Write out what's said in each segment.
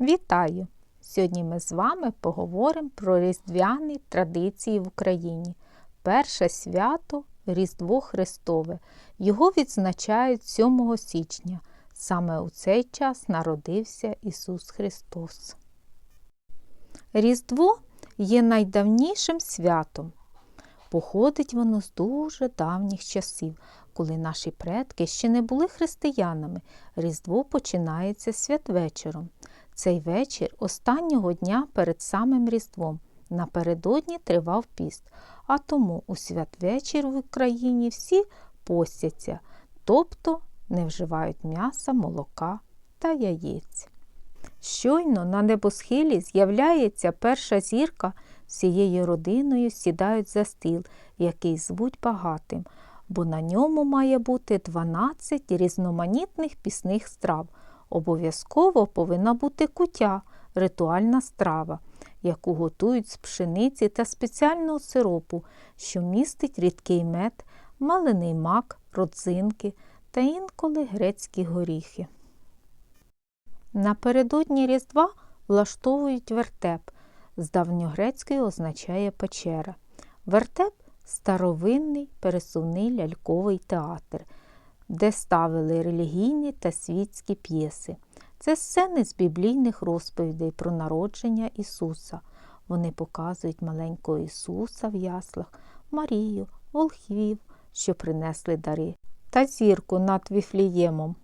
Вітаю! Сьогодні ми з вами поговоримо про різдвяні традиції в Україні. Перше свято Різдво Христове. Його відзначають 7 січня. Саме у цей час народився Ісус Христос. Різдво є найдавнішим святом. Походить воно з дуже давніх часів, коли наші предки ще не були християнами. Різдво починається святвечором. Цей вечір останнього дня перед самим Різдвом. Напередодні тривав піст, а тому у святвечір в Україні всі постяться, тобто не вживають м'яса, молока та яєць. Щойно на небосхилі з'являється перша зірка, всією родиною сідають за стіл, який звуть багатим, бо на ньому має бути 12 різноманітних пісних страв. Обов'язково повинна бути кутя, ритуальна страва, яку готують з пшениці та спеціального сиропу, що містить рідкий мед, малений мак, родзинки та інколи грецькі горіхи. Напередодні Різдва влаштовують вертеп. З давньогрецької означає печера. Вертеп старовинний пересувний ляльковий театр, де ставили релігійні та світські п'єси. Це сцени з біблійних розповідей про народження Ісуса. Вони показують маленького Ісуса в яслах, Марію, волхвів, що принесли дари, та зірку над Віфліємом.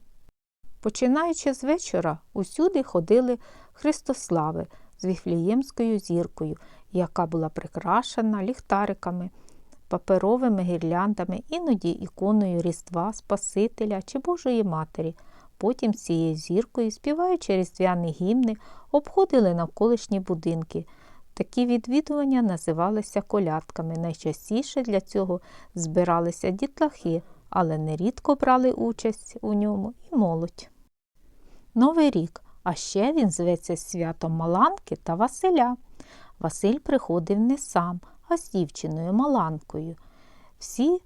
Починаючи з вечора, усюди ходили Христослави з Віфліємською зіркою, яка була прикрашена ліхтариками, паперовими гірляндами, іноді іконою Різдва, Спасителя чи Божої Матері. Потім з цією зіркою, співаючи різдвяні гімни, обходили навколишні будинки. Такі відвідування називалися колядками. Найчастіше для цього збиралися дітлахи, але нерідко брали участь у ньому і молодь. Новий рік, а ще він зветься святом Маланки та Василя. Василь приходив не сам, а з дівчиною Маланкою. Всі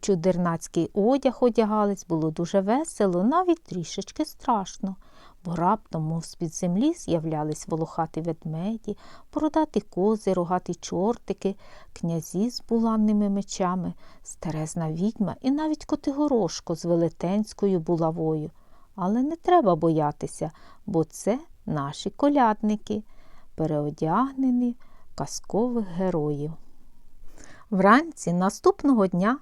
чудернацький одяг одягались, було дуже весело, навіть трішечки страшно, бо раптом, мов з-під землі, з'являлись волохаті ведмеді, бородаті кози, рогаті чортики, князі з буланними мечами, старезна відьма і навіть котигорошко з велетенською булавою. Але не треба боятися, бо це наші колядники, переодягнені казкових героїв. Вранці наступного дня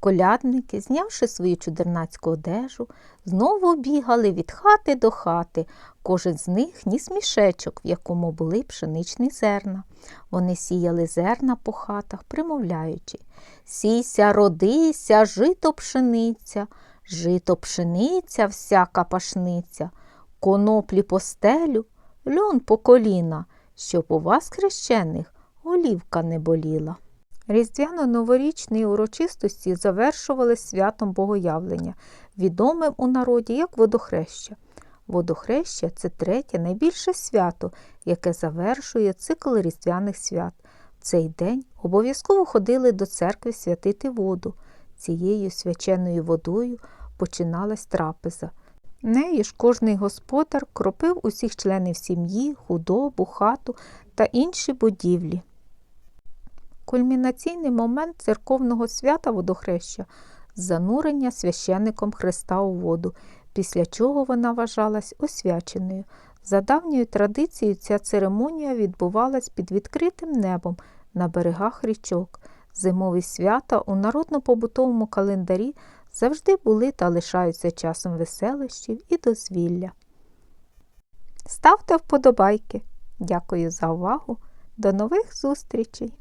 колядники, знявши свою чудернацьку одежу, знову бігали від хати до хати. Кожен з них ніс мішечок, в якому були пшеничні зерна. Вони сіяли зерна по хатах, примовляючи Сійся, родися, жито пшениця, жито пшениця, всяка пашниця, коноплі по стелю, льон по коліна, щоб у вас хрещених голівка не боліла. Різдвяно-новорічні урочистості завершували святом Богоявлення, відомим у народі як водохреща. Водохреща це третє найбільше свято, яке завершує цикл різдвяних свят. В цей день обов'язково ходили до церкви святити воду. Цією свяченою водою починалась трапеза. Нею ж кожний господар кропив усіх членів сім'ї, худобу, хату та інші будівлі. Кульмінаційний момент церковного свята водохреща занурення священником Христа у воду, після чого вона вважалась освяченою. За давньою традицією, ця церемонія відбувалась під відкритим небом на берегах річок. Зимові свята у народно-побутовому календарі завжди були та лишаються часом веселощів і дозвілля. Ставте вподобайки. Дякую за увагу. До нових зустрічей!